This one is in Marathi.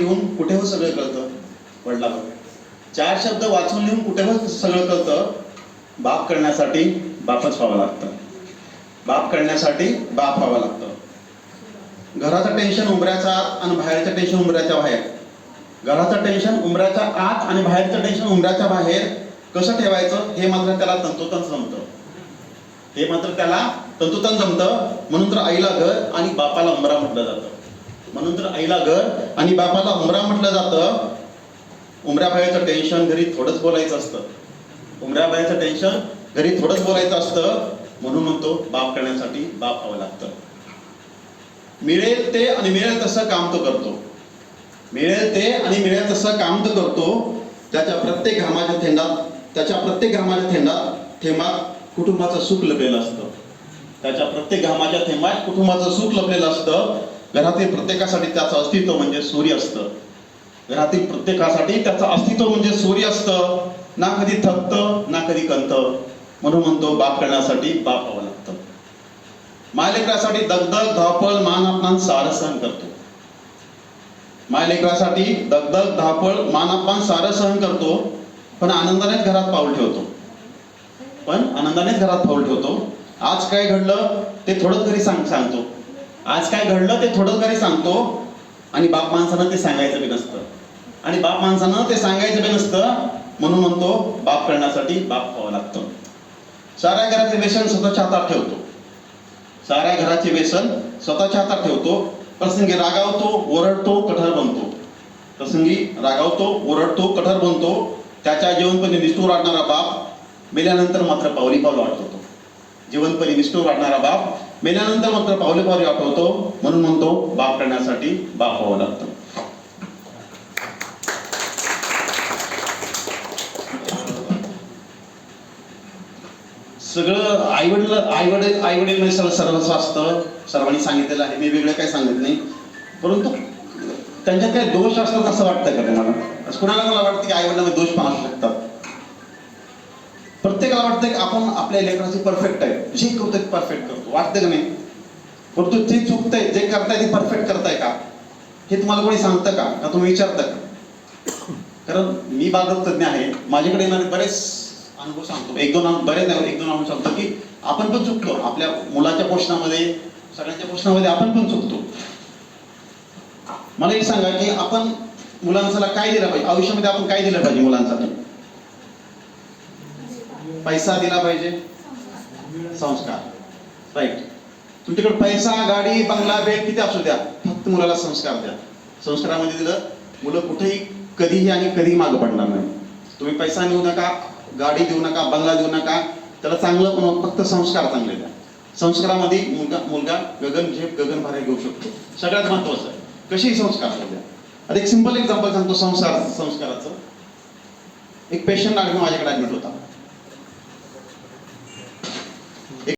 लिहून कुठे हो सगळं कळतं? वडिलांना चार शब्द वाचून लिहून कुठे हो सगळं कळतं? बाप करण्यासाठी बापच व्हावं लागतं. बाप करण्यासाठी बाप व्हावं लागतं. घराचं टेन्शन उमऱ्याचा आत आणि बाहेरचं टेन्शन उमऱ्याच्या बाहेर. घराचं टेन्शन उमऱ्याच्या आत आणि बाहेरचं टेन्शन उमऱ्याच्या बाहेर कसं ठेवायचं? हे मात्र त्याला तंतोतंत जमतं. हे मात्र त्याला तंतोतंत जमतं. म्हणून तर आईला घर आणि बापाला उमरा म्हटलं जातं. म्हणून तर आईला घर आणि बापाला उमरा म्हटलं जातं. उमऱ्या बाहेरचं टेन्शन घरी थोडंच बोलायचं असतं. उमऱ्या बाहेरचं टेन्शन घरी थोडंच बोलायचं असतं. म्हणून म्हणतो बाप करण्यासाठी बाप हवं लागतं. मिळेल ते आणि मिळेल तसं काम तो करतो. मिळेल ते आणि मिळेल तसं काम तो करतो. त्याच्या प्रत्येक घामाच्या थेंडात त्याच्या प्रत्येक घामाच्या थेंडात थेंबात कुटुंबाचं सुख लपलेलं असतं. त्याच्या प्रत्येक घामाच्या थेंबात कुटुंबाचं सुख लपलेलं असतं. घरातील प्रत्येकासाठी त्याचं अस्तित्व म्हणजे सूर्य असतं. घरातील प्रत्येकासाठी त्याचं अस्तित्व म्हणजे सूर्य असतं. ना कधी थकतं ना कधी कंत म्हणून म्हणतो बाप करण्यासाठी बाप हवं लागतं. मायलेकरासाठी दगदग धावपळ मान अपमान सारं सहन करतो. मायलेकरासाठी दगदग धावपळ मान अपमान सारं सहन करतो. पण आनंदानेच घरात पाऊल ठेवतो. पण आनंदानेच घरात पाऊल ठेवतो. आज काय घडलं ते थोडं तरी सांग सांगतो. आज काय घडलं ते थोडंच घरी सांगतो. आणि बाप माणसानं ते सांगायचं बी नसतं. आणि बाप माणसानं ते सांगायचं बी नसतं. म्हणून म्हणतो बाप करण्यासाठी बाप व्हावं लागतं. साऱ्या घराचे व्यसन स्वतःच्या हातात ठेवतो. साऱ्या घराचे व्यसन स्वतःच्या हातात ठेवतो. प्रसंगी रागावतो ओरडतो कठोर बनतो. प्रसंगी रागावतो ओरडतो कठोर बनतो. त्याच्या जेवणपणे निष्ठूर वाढणारा बाप मेल्यानंतर मात्र पावली पावलं वाटतो जीवनपरी विष्णू वाढणारा बाप मेल्यानंतर मात्र पावले पावले आठवतो म्हणून म्हणतो बाप करण्यासाठी बाप व्हावं लागतं. सगळं आईवडील आईवडील आईवडील म्हणजे सर्व सर्वस्व असतं. सर्वांनी सांगितलेलं आहे. मी वेगळं काही सांगत नाही. परंतु त्यांच्यात काही दोष असतात असं वाटतं का तुम्हाला? कुणाला मला वाटतं की आईवडिलांमध्ये दोष पण असू शकतात? प्रत्येकाला वाटतं की आपण आपल्या लेकराचे परफेक्ट आहे. जे करतो ते परफेक्ट करतो. वाटतं का नाही? परंतु जे चुकतंय जे करताय ते परफेक्ट करताय का? हे तुम्हाला कोणी सांगतं का? का तुम्ही विचारता का? कारण मी बालरोग तज्ञ आहे. माझ्याकडे येणारे बरेच अनुभव सांगतो. एक दोन बरेच एक दोन अनुभव सांगतो की आपण पण चुकतो. आपल्या मुलाच्या पोषणामध्ये सगळ्यांच्या पोषणामध्ये आपण पण चुकतो. मला एक सांगा की आपण मुलांचा काय दिलं पाहिजे? आयुष्यामध्ये आपण काय दिलं पाहिजे मुलांसाठी? पैसा दिला पाहिजे. संस्कार. राईट तुमच्याकडे पैसा गाडी बंगला बेड किती असू द्या फक्त मुलाला संस्कार द्या. संस्कारामध्ये दिलं मुलं कुठेही कधीही आणि कधी मागं पडणार नाही. तुम्ही पैसा नेऊ नका गाडी देऊ नका बंगला देऊ नका त्याला चांगलं पण फक्त संस्कार चांगले द्या. संस्कारामध्ये मुलगा मुलगा गगन झेप गगन भारे घेऊ शकतो. सगळ्यात महत्वाचं आहे. कशी संस्कार द्या. आता एक सिंपल एक्झाम्पल सांगतो संस्कार संस्काराचं. एक पेशंट ऍडमिट माझ्याकडे ऍडमिट होता.